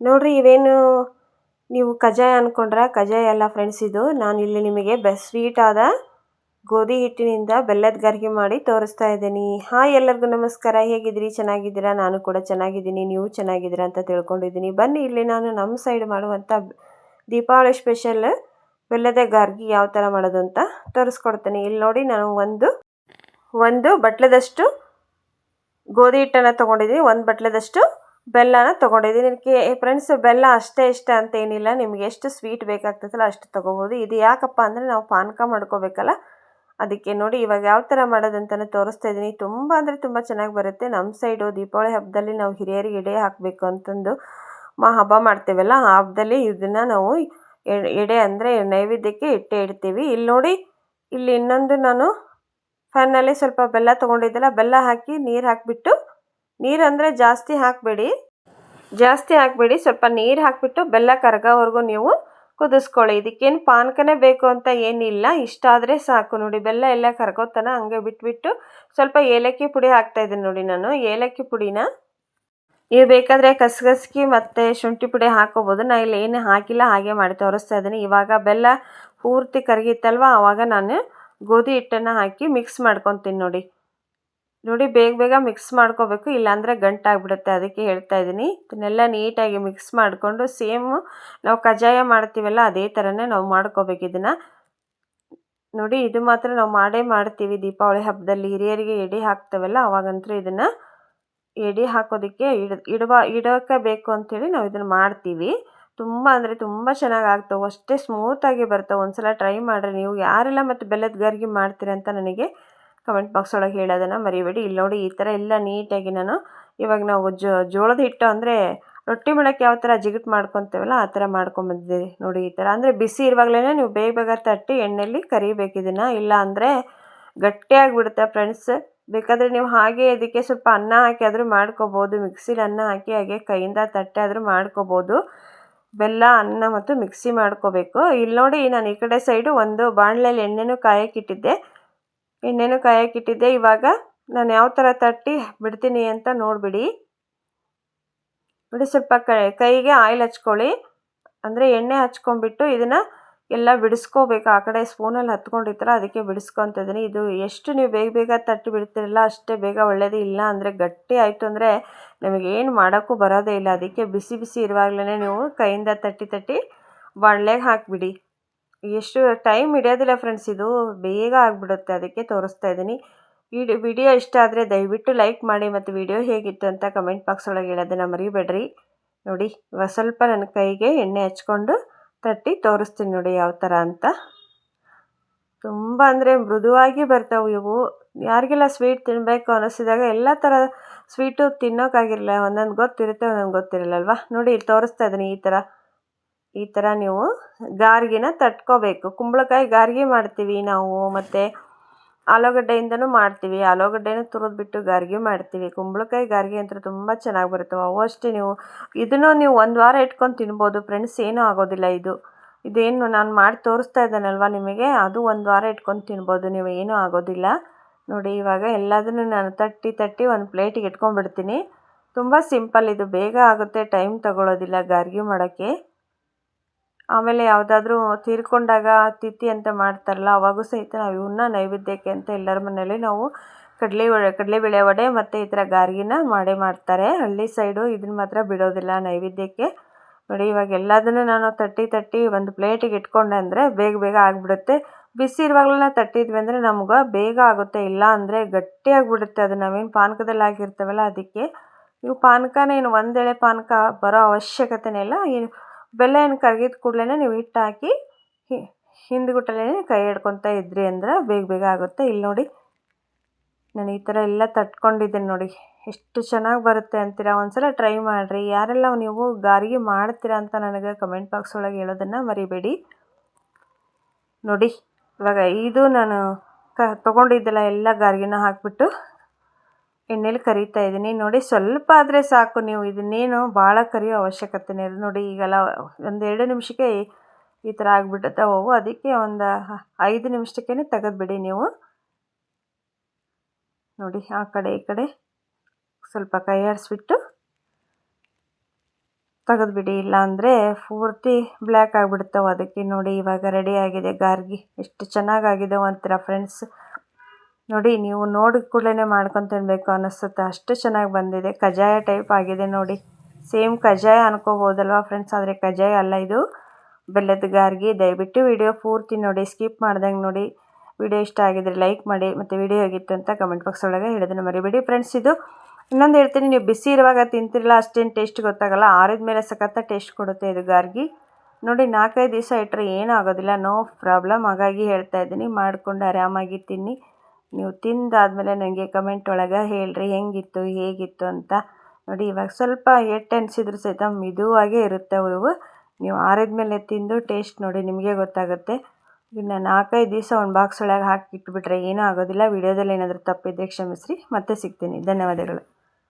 ನೋಡಿರಿ ಇವೇನು ನೀವು ಕಜ್ಜಾಯ ಅಂದ್ಕೊಂಡ್ರೆ ಕಜ್ಜಾಯ ಅಲ್ಲ ಫ್ರೆಂಡ್ಸ್ ಇದು. ನಾನು ಇಲ್ಲಿ ನಿಮಗೆ ಬೆಸ್ಟ್ ಸ್ವೀಟಾದ ಗೋಧಿ ಹಿಟ್ಟಿನಿಂದ ಬೆಲ್ಲದ ಗರ್ಗಿ ಮಾಡಿ ತೋರಿಸ್ತಾ ಇದ್ದೀನಿ. ಹಾಯ್ ಎಲ್ಲರಿಗೂ ನಮಸ್ಕಾರ. ಹೇಗಿದ್ದೀರಿ? ಚೆನ್ನಾಗಿದ್ದೀರಾ? ನಾನು ಕೂಡ ಚೆನ್ನಾಗಿದ್ದೀನಿ. ನೀವು ಚೆನ್ನಾಗಿದ್ದೀರಾ ಅಂತ ತಿಳ್ಕೊಂಡಿದ್ದೀನಿ. ಬನ್ನಿ, ಇಲ್ಲಿ ನಾನು ನಮ್ಮ ಸೈಡ್ ಮಾಡುವಂಥ ದೀಪಾವಳಿ ಸ್ಪೆಷಲ್ ಬೆಲ್ಲದ ಗಾರ್ಗಿ ಯಾವ ಥರ ಮಾಡೋದು ಅಂತ ತೋರಿಸ್ಕೊಡ್ತೀನಿ. ಇಲ್ಲಿ ನೋಡಿ ನಾನು ಒಂದು ಒಂದು ಬಟ್ಲದಷ್ಟು ಗೋಧಿ ಹಿಟ್ಟನ್ನು ತೊಗೊಂಡಿದ್ದೀನಿ. ಒಂದು ಬಟ್ಲದಷ್ಟು ಬೆಲ್ಲನ ತೊಗೊಂಡಿದ್ದೀನಿ. ಫ್ರೆಂಡ್ಸ್ ಬೆಲ್ಲ ಅಷ್ಟೇ ಇಷ್ಟ ಅಂತ ಏನಿಲ್ಲ ನಿಮ್ಗೆ ಎಷ್ಟು ಸ್ವೀಟ್ ಬೇಕಾಗ್ತದಲ್ಲ ಅಷ್ಟು ತೊಗೋಬೋದು. ಇದು ಯಾಕಪ್ಪ ಅಂದರೆ ನಾವು ಪಾನಕ ಮಾಡ್ಕೋಬೇಕಲ್ಲ? ಅದಕ್ಕೆ ನೋಡಿ ಇವಾಗ ಯಾವ ಥರ ಮಾಡೋದಂತಲೂ ತೋರಿಸ್ತಾ ಇದ್ದೀನಿ. ತುಂಬ ಅಂದರೆ ತುಂಬ ಚೆನ್ನಾಗಿ ಬರುತ್ತೆ. ನಮ್ಮ ಸೈಡು ದೀಪಾವಳಿ ಹಬ್ಬದಲ್ಲಿ ನಾವು ಹಿರಿಯರಿಗೆ ಎಡೆ ಹಾಕಬೇಕು ಅಂತಂದು ಮಾ ಹಬ್ಬ ಮಾಡ್ತೇವಲ್ಲ, ಆ ಹಬ್ಬದಲ್ಲಿ ಇದನ್ನು ನಾವು ಎಡೆ ಅಂದರೆ ನೈವೇದ್ಯಕ್ಕೆ ಇಟ್ಟೆ ಇಡ್ತೀವಿ. ಇಲ್ಲಿ ನೋಡಿ, ಇಲ್ಲಿ ಇನ್ನೊಂದು ನಾನು ಫ್ಯಾನಲ್ಲಿ ಸ್ವಲ್ಪ ಬೆಲ್ಲ ತೊಗೊಂಡಿದ್ದೆಲ್ಲ, ಬೆಲ್ಲ ಹಾಕಿ ನೀರು ಹಾಕಿಬಿಟ್ಟು ನೀರು ಅಂದರೆ ಜಾಸ್ತಿ ಹಾಕಬೇಡಿ. ಜಾಸ್ತಿ ಹಾಕಬೇಡಿ. ಸ್ವಲ್ಪ ನೀರು ಹಾಕಿಬಿಟ್ಟು ಬೆಲ್ಲ ಕರಗೋವರೆಗೂ ನೀವು ಕುದಿಸ್ಕೊಳ್ಳಿ. ಇದಕ್ಕೇನು ಪಾನಕನೇ ಬೇಕು ಅಂತ ಏನಿಲ್ಲ. ಇಷ್ಟ ಆದರೆ ಸಾಕು. ನೋಡಿ, ಬೆಲ್ಲ ಎಲ್ಲ ಕರ್ಗೋತನ ಹಂಗೆ ಬಿಟ್ಬಿಟ್ಟು ಸ್ವಲ್ಪ ಏಲಕ್ಕಿ ಪುಡಿ ಹಾಕ್ತಾಯಿದ್ದೀನಿ ನೋಡಿ ನಾನು. ಏಲಕ್ಕಿ ಪುಡಿನ. ನೀವು ಬೇಕಾದರೆ ಕಸಗಸ್ಕಿ ಮತ್ತು ಶುಂಠಿ ಪುಡಿ ಹಾಕೋಬೋದು. ನಾನು ಇಲ್ಲಿ ಏನು ಹಾಕಿಲ್ಲ, ಹಾಗೆ ಮಾಡಿ ತೋರಿಸ್ತಾ ಇದ್ದೀನಿ. ಇವಾಗ ಬೆಲ್ಲ ಪೂರ್ತಿ ಕರಗಿತ್ತಲ್ವ? ಆವಾಗ ನಾನು ಗೋಧಿ ಹಿಟ್ಟನ್ನು ಹಾಕಿ ಮಿಕ್ಸ್ ಮಾಡ್ಕೊತೀನಿ ನೋಡಿ. ನೋಡಿ, ಬೇಗ ಬೇಗ ಮಿಕ್ಸ್ ಮಾಡ್ಕೋಬೇಕು. ಇಲ್ಲಾಂದರೆ ಗಂಟಾಗ್ಬಿಡುತ್ತೆ ಅದಕ್ಕೆ ಹೇಳ್ತಾ ಇದ್ದೀನಿ. ಇದನ್ನೆಲ್ಲ ನೀಟಾಗಿ ಮಿಕ್ಸ್ ಮಾಡಿಕೊಂಡು ಸೇಮ್ ನಾವು ಕಜ್ಜಾಯ ಮಾಡ್ತೀವಲ್ಲ, ಅದೇ ಥರನೇ ನಾವು ಮಾಡ್ಕೋಬೇಕು ಇದನ್ನು. ನೋಡಿ, ಇದು ಮಾತ್ರ ನಾವು ಮಾಡೇ ಮಾಡ್ತೀವಿ. ದೀಪಾವಳಿ ಹಬ್ಬದಲ್ಲಿ ಹಿರಿಯರಿಗೆ ಎಡೆ ಹಾಕ್ತೇವಲ್ಲ ಅವಾಗಂತೂ ಇದನ್ನು ಎಡೆ ಹಾಕೋದಕ್ಕೆ ಇಡ, ಇಡುವ ಇಡೋಕ್ಕೆ ಬೇಕು ಅಂಥೇಳಿ ನಾವು ಇದನ್ನು ಮಾಡ್ತೀವಿ. ತುಂಬ ಅಂದರೆ ತುಂಬ ಚೆನ್ನಾಗಿ ಆಗ್ತವೆ. ಅಷ್ಟೇ ಸ್ಮೂತಾಗಿ ಬರ್ತವೆ. ಒಂದು ಸಲ ಟ್ರೈ ಮಾಡಿರಿ ನೀವು. ಯಾರೆಲ್ಲ ಮತ್ತು ಬೆಲ್ಲದ ಗರ್ಗಿ ಮಾಡ್ತೀರ ಅಂತ ನನಗೆ ಕಮೆಂಟ್ ಬಾಕ್ಸ್ ಒಳಗೆ ಹೇಳೋದನ್ನು ಮರಿಬೇಡಿ. ಇಲ್ಲಿ ನೋಡಿ ಈ ಥರ ಎಲ್ಲ ನೀಟಾಗಿ ನಾನು ಇವಾಗ ನಾವು ಜೋಳದ ಹಿಟ್ಟು ಅಂದರೆ ರೊಟ್ಟಿ ಮಾಡೋಕ್ಕೆ ಯಾವ ಥರ ಜಿಗುಟ್ ಮಾಡ್ಕೊತೇವಲ್ಲ ಆ ಥರ ಮಾಡ್ಕೊಂಬಂದಿದ್ದೀರಿ ನೋಡಿ ಈ ಥರ. ಅಂದರೆ ಬಿಸಿ ಇರುವಾಗಲೇ ನೀವು ಬೇಗ ಬೇಗ ತಟ್ಟಿ ಎಣ್ಣೆಯಲ್ಲಿ ಕರಿಬೇಕು ಇದನ್ನು. ಇಲ್ಲ ಅಂದರೆ ಗಟ್ಟಿಯಾಗಿಬಿಡುತ್ತೆ ಫ್ರೆಂಡ್ಸ್. ಬೇಕಾದರೆ ನೀವು ಹಾಗೆ ಇದಕ್ಕೆ ಸ್ವಲ್ಪ ಅನ್ನ ಹಾಕಿ ಆದರೂ ಮಾಡ್ಕೋಬೋದು. ಮಿಕ್ಸಿಲಿ ಅನ್ನ ಹಾಕಿ ಹಾಗೆ ಕೈಯಿಂದ ತಟ್ಟೆ ಆದರೂ ಮಾಡ್ಕೋಬೋದು. ಬೆಲ್ಲ, ಅನ್ನ ಮತ್ತು ಮಿಕ್ಸಿ ಮಾಡ್ಕೋಬೇಕು. ಇಲ್ಲಿ ನೋಡಿ ನಾನು ಈ ಕಡೆ ಸೈಡು ಒಂದು ಬಾಣಲೆಯಲ್ಲಿ ಎಣ್ಣೆನೂ ಕಾಯಕ್ಕಿಟ್ಟಿದ್ದೆ ಎಣ್ಣೆನೂ ಕಾಯಕ್ಕಿಟ್ಟಿದ್ದೆ ಇವಾಗ ನಾನು ಯಾವ ಥರ ತಟ್ಟಿ ಬಿಡ್ತೀನಿ ಅಂತ ನೋಡಿಬಿಡಿ. ನೋಡಿ ಸ್ವಲ್ಪ ಕೈಗೆ ಆಯಿಲ್ ಹಚ್ಕೊಳ್ಳಿ. ಅಂದರೆ ಎಣ್ಣೆ ಹಚ್ಕೊಂಡ್ಬಿಟ್ಟು ಇದನ್ನು ಎಲ್ಲ ಬಿಡಿಸ್ಕೋಬೇಕು. ಆ ಕಡೆ ಸ್ಪೂನಲ್ಲಿ ಹತ್ಕೊಂಡಿರ್ತಾರ ಅದಕ್ಕೆ ಬಿಡಿಸ್ಕೊತಿದ್ದೀನಿ ಇದು ಎಷ್ಟು ನೀವು ಬೇಗ ಬೇಗ ತಟ್ಟಿ ಬಿಡ್ತೀರಲ್ಲ ಅಷ್ಟೇ ಬೇಗ ಒಳ್ಳೆಯದು ಇಲ್ಲ ಅಂದರೆ ಗಟ್ಟಿ ಆಯಿತು ಅಂದರೆ ನಮಗೇನು ಮಾಡೋಕ್ಕೂ ಬರೋದೇ ಇಲ್ಲ. ಅದಕ್ಕೆ ಬಿಸಿ ಬಿಸಿ ಇರುವಾಗಲೇ ನೀವು ಕೈಯಿಂದ ತಟ್ಟಿ ತಟ್ಟಿ ಬಾಣಲೆಗೆ ಹಾಕಿಬಿಡಿ. ಎಷ್ಟು ಟೈಮ್ ಹಿಡಿಯೋದಿಲ್ಲ ಫ್ರೆಂಡ್ಸ್ ಇದು ಬೇಗ ಆಗಿಬಿಡುತ್ತೆ, ಅದಕ್ಕೆ ತೋರಿಸ್ತಾ ಇದ್ದೀನಿ. ವಿಡಿ, ವಿಡಿಯೋ ಇಷ್ಟ ಆದರೆ ದಯವಿಟ್ಟು ಲೈಕ್ ಮಾಡಿ ಮತ್ತು ವಿಡಿಯೋ ಹೇಗಿತ್ತು ಅಂತ ಕಮೆಂಟ್ ಬಾಕ್ಸ್ ಒಳಗೆ ಹೇಳೋದನ್ನು ಮರಿಬೇಡ್ರಿ. ನೋಡಿ ಸ್ವಲ್ಪ ನನ್ನ ಕೈಗೆ ಎಣ್ಣೆ ಹಚ್ಕೊಂಡು ತಟ್ಟಿ ತೋರಿಸ್ತೀನಿ ನೋಡಿ ಯಾವ ಥರ ಅಂತ. ತುಂಬ ಅಂದರೆ ಮೃದುವಾಗಿ ಬರ್ತಾವೆ ಇವು. ಯಾರಿಗೆಲ್ಲ ಸ್ವೀಟ್ ತಿನ್ನಬೇಕು ಅನ್ನಿಸಿದಾಗ ಎಲ್ಲ ಥರ ಸ್ವೀಟು ತಿನ್ನೋಕ್ಕಾಗಿರಲಿಲ್ಲ ಒಂದೊಂದು ಗೊತ್ತಿರುತ್ತೆ, ಒಂದೊಂದು ಗೊತ್ತಿರಲ್ಲಲ್ವ ನೋಡಿ, ಇಲ್ಲಿ ತೋರಿಸ್ತಾ ಇದ್ದೀನಿ ಈ ಥರ ಈ ಥರ ನೀವು ಗಾರ್ಗಿನ ತಟ್ಕೋಬೇಕು. ಕುಂಬಳಕಾಯಿ ಗಾರ್ಗಿ ಮಾಡ್ತೀವಿ ನಾವು, ಮತ್ತು ಆಲೂಗಡ್ಡೆಯಿಂದನೂ ಮಾಡ್ತೀವಿ. ಆಲೂಗಡ್ಡೆನೂ ತುರಿದ್ಬಿಟ್ಟು ಗಾರ್ಗಿ ಮಾಡ್ತೀವಿ. ಕುಂಬಳಕಾಯಿ ಗಾರ್ಗಿ ಅಂತ ತುಂಬ ಚೆನ್ನಾಗಿ ಬರುತ್ತೆ. ಅವು ಅಷ್ಟೇ ನೀವು ಇದನ್ನು ನೀವು ಒಂದು ವಾರ ಇಟ್ಕೊಂಡು ತಿನ್ಬೋದು. ಫ್ರೆಂಡ್ಸ್ ಏನೂ ಆಗೋದಿಲ್ಲ ಇದು. ಇದೇನು ನಾನು ಮಾಡಿ ತೋರಿಸ್ತಾ ಇದ್ದಾನಲ್ವ ನಿಮಗೆ? ಅದು ಒಂದು ವಾರ ಇಟ್ಕೊಂಡು ತಿನ್ಬೋದು. ನೀವು ಏನೂ ಆಗೋದಿಲ್ಲ. ನೋಡಿ, ಇವಾಗ ಎಲ್ಲದನ್ನು ನಾನು ತಟ್ಟಿ ತಟ್ಟಿ ಒಂದು ಪ್ಲೇಟಿಗೆ ಇಟ್ಕೊಂಡ್ಬಿಡ್ತೀನಿ. ತುಂಬ ಸಿಂಪಲ್ ಇದು. ಬೇಗ ಆಗುತ್ತೆ. ಟೈಮ್ ತಗೊಳ್ಳೋದಿಲ್ಲ ಗಾರ್ಗಿ ಮಾಡೋಕ್ಕೆ. ಆಮೇಲೆ ಯಾವುದಾದ್ರೂ ತೀರಿಕೊಂಡಾಗ ತಿಥಿ ಅಂತ ಮಾಡ್ತಾರಲ್ಲ, ಅವಾಗೂ ಸಹಿತ ನಾವು ಇವನ್ನ ನೈವೇದ್ಯಕ್ಕೆ ಅಂತ ಎಲ್ಲರ ಮನೆಯಲ್ಲಿ ನಾವು ಕಡಲೆ ಕಡಲೆಬೇಳೆ ವಡೆ ಮತ್ತು ಈ ಥರ ಗಾರ್ಗಿನ ಮಾಡೇ ಮಾಡ್ತಾರೆ. ಹಳ್ಳಿ ಸೈಡು ಇದನ್ನ ಮಾತ್ರ ಬಿಡೋದಿಲ್ಲ ನೈವೇದ್ಯಕ್ಕೆ. ನೋಡಿ, ಇವಾಗ ಎಲ್ಲದನ್ನು ನಾನು ತಟ್ಟಿ ತಟ್ಟಿ ಒಂದು ಪ್ಲೇಟಿಗೆ ಇಟ್ಕೊಂಡೆ ಅಂದರೆ ಬೇಗ ಬೇಗ ಆಗಿಬಿಡುತ್ತೆ. ಬಿಸಿ ಇರುವಾಗಲೇ ತಟ್ಟಿದ್ವಿ ಅಂದರೆ ನಮ್ಗೆ ಬೇಗ ಆಗುತ್ತೆ, ಇಲ್ಲ ಅಂದರೆ ಗಟ್ಟಿಯಾಗಿಬಿಡುತ್ತೆ. ಅದು ನಾವೇನು ಪಾನಕದಲ್ಲಿ ಆಗಿರ್ತೇವಲ್ಲ ಅದಕ್ಕೆ. ಇವು ಪಾನಕನೇ ಏನು ಒಂದೆಳೆ ಪಾನಕ ಬರೋ ಅವಶ್ಯಕತೆನೇ ಇಲ್ಲ. ಬೆಲ್ಲ ಏನು ಕರಗಿದ ಕೂಡಲೇ ನೀವು ಹಿಟ್ಟು ಹಾಕಿ ಹಿಂದ್ಗುಟ್ಟಲೇ ಕೈ ಹಿಡ್ಕೊತಾ ಇದ್ರಿ ಅಂದ್ರೆ ಬೇಗ ಬೇಗ ಆಗುತ್ತೆ. ಇಲ್ಲಿ ನೋಡಿ, ನಾನು ಈ ಥರ ಎಲ್ಲ ತಟ್ಕೊಂಡಿದ್ದೀನಿ ನೋಡಿ. ಎಷ್ಟು ಚೆನ್ನಾಗಿ ಬರುತ್ತೆ ಅಂತೀರಾ? ಒಂದ್ಸಲ ಟ್ರೈ ಮಾಡಿರಿ. ಯಾರೆಲ್ಲ ನೀವು ಗಾರಿಗೆ ಮಾಡ್ತೀರಾ ಅಂತ ನನಗೆ ಕಮೆಂಟ್ ಬಾಕ್ಸ್ ಒಳಗೆ ಹೇಳೋದನ್ನು ಮರಿಬೇಡಿ. ನೋಡಿ, ಇವಾಗ ಇದು ನಾನು ಕ, ತೊಗೊಂಡಿದ್ದೆಲ್ಲ ಎಲ್ಲ ಗಾರಿಗೆನ ಹಾಕಿಬಿಟ್ಟು ಎಣ್ಣೆಲಿ ಕರಿತಾ ಇದ್ದೀನಿ ನೋಡಿ, ಸ್ವಲ್ಪ ಆದರೆ ಸಾಕು ನೀವು ಇದನ್ನೇನು ಭಾಳ ಕರಿಯೋ ಅವಶ್ಯಕತೆನೇ ಇಲ್ಲ. ನೋಡಿ ಈಗೆಲ್ಲ ಒಂದು ಎರಡು ನಿಮಿಷಕ್ಕೆ ಈ ಥರ ಆಗಿಬಿಡುತ್ತೆ ಅವು ಅದಕ್ಕೆ ಒಂದು ಐದು ನಿಮಿಷಕ್ಕೇ ತೆಗೆದುಬಿಡಿ ನೀವು. ನೋಡಿ, ಆ ಕಡೆ, ಈ ಕಡೆ ಸ್ವಲ್ಪ ಕೈ ಆಡಿಸ್ಬಿಟ್ಟು ತೆಗೆದುಬಿಡಿ. ಇಲ್ಲಾಂದರೆ ಪೂರ್ತಿ ಬ್ಲ್ಯಾಕ್ ಆಗಿಬಿಡ್ತಾವೆ ಅದಕ್ಕೆ. ನೋಡಿ, ಇವಾಗ ರೆಡಿ ಆಗಿದೆ ಗಾರ್ಗಿ. ಎಷ್ಟು ಚೆನ್ನಾಗಾಗಿದೆ ಒಂಥರ ಫ್ರೆಂಡ್ಸ್ ನೋಡಿ, ನೀವು ನೋಡಿದ ಕೂಡಲೇ ಮಾಡ್ಕೊಂಡು ತಿನ್ನಬೇಕು ಅನ್ನಿಸುತ್ತೆ. ಅಷ್ಟು ಚೆನ್ನಾಗಿ ಬಂದಿದೆ. ಕಜ್ಜಾಯ ಟೈಪ್ ಆಗಿದೆ ನೋಡಿ. ಸೇಮ್ ಕಜ್ಜಾಯ ಅನ್ಕೋಬೋದಲ್ವ ಫ್ರೆಂಡ್ಸ್ ಆದರೆ ಕಜ್ಜಾಯ ಅಲ್ಲ ಇದು. ಬೆಲ್ಲದ ಗಾರ್ಗಿ. ದಯವಿಟ್ಟು ವಿಡಿಯೋ ಪೂರ್ತಿ ನೋಡಿ ಸ್ಕಿಪ್ ಮಾಡ್ದಂಗೆ ನೋಡಿ. ವಿಡಿಯೋ ಇಷ್ಟ ಆಗಿದ್ರೆ ಲೈಕ್ ಮಾಡಿ. ಮತ್ತು ವಿಡಿಯೋ ಹೇಗಿತ್ತು ಅಂತ ಕಮೆಂಟ್ ಬಾಕ್ಸ್ ಒಳಗೆ ಹೇಳೋದನ್ನು ಮರಿಬೇಡಿ ಫ್ರೆಂಡ್ಸ್ ಇದು. ಇನ್ನೊಂದು ಹೇಳ್ತೀನಿ, ನೀವು ಬಿಸಿ ಇರುವಾಗ ತಿಂತಿರಲ್ಲ, ಅಷ್ಟೇನು ಟೇಸ್ಟ್ ಗೊತ್ತಾಗಲ್ಲ. ಆರಿದ ಮೇಲೆ ಸಖತ್ತ ಟೇಸ್ಟ್ ಕೊಡುತ್ತೆ ಇದು ಗಾರ್ಗಿ. ನೋಡಿ, ನಾಲ್ಕೈದು ದಿವಸ ಇಟ್ಟರೆ ಏನೂ ಆಗೋದಿಲ್ಲ. ನೋ ಪ್ರಾಬ್ಲಮ್ ಹಾಗಾಗಿ ಹೇಳ್ತಾ ಇದ್ದೀನಿ. ಮಾಡಿಕೊಂಡು ಆರಾಮಾಗಿ ತಿನ್ನಿ. ನೀವು ತಿಂದಾದಮೇಲೆ ನನಗೆ ಕಮೆಂಟ್ ಒಳಗೆ ಹೇಳ್ರಿ, ಹೆಂಗಿತ್ತು, ಹೇಗಿತ್ತು ಅಂತ ನೋಡಿ. ಇವಾಗ ಸ್ವಲ್ಪ ಎಟ್ಟು ಅನಿಸಿದ್ರು ಸಹಿತ ಮಿದುವಾಗೇ ಇರುತ್ತೆ ಇವು ನೀವು ಆರಿದ ಮೇಲೆ ತಿಂದು ಟೇಸ್ಟ್ ನೋಡಿ, ನಿಮಗೆ ಗೊತ್ತಾಗುತ್ತೆ. ಇನ್ನು ನಾಲ್ಕೈದು ದಿವಸ ಒಂದು ಬಾಕ್ಸ್ ಒಳಗೆ ಹಾಕಿ ಇಟ್ಬಿಟ್ರೆ ಏನೂ ಆಗೋದಿಲ್ಲ. ವಿಡಿಯೋದಲ್ಲಿ ಏನಾದರೂ ತಪ್ಪಿದ್ದರೆ ಕ್ಷಮಿಸ್ರಿ. ಮತ್ತೆ ಸಿಗ್ತೀನಿ. ಧನ್ಯವಾದಗಳು.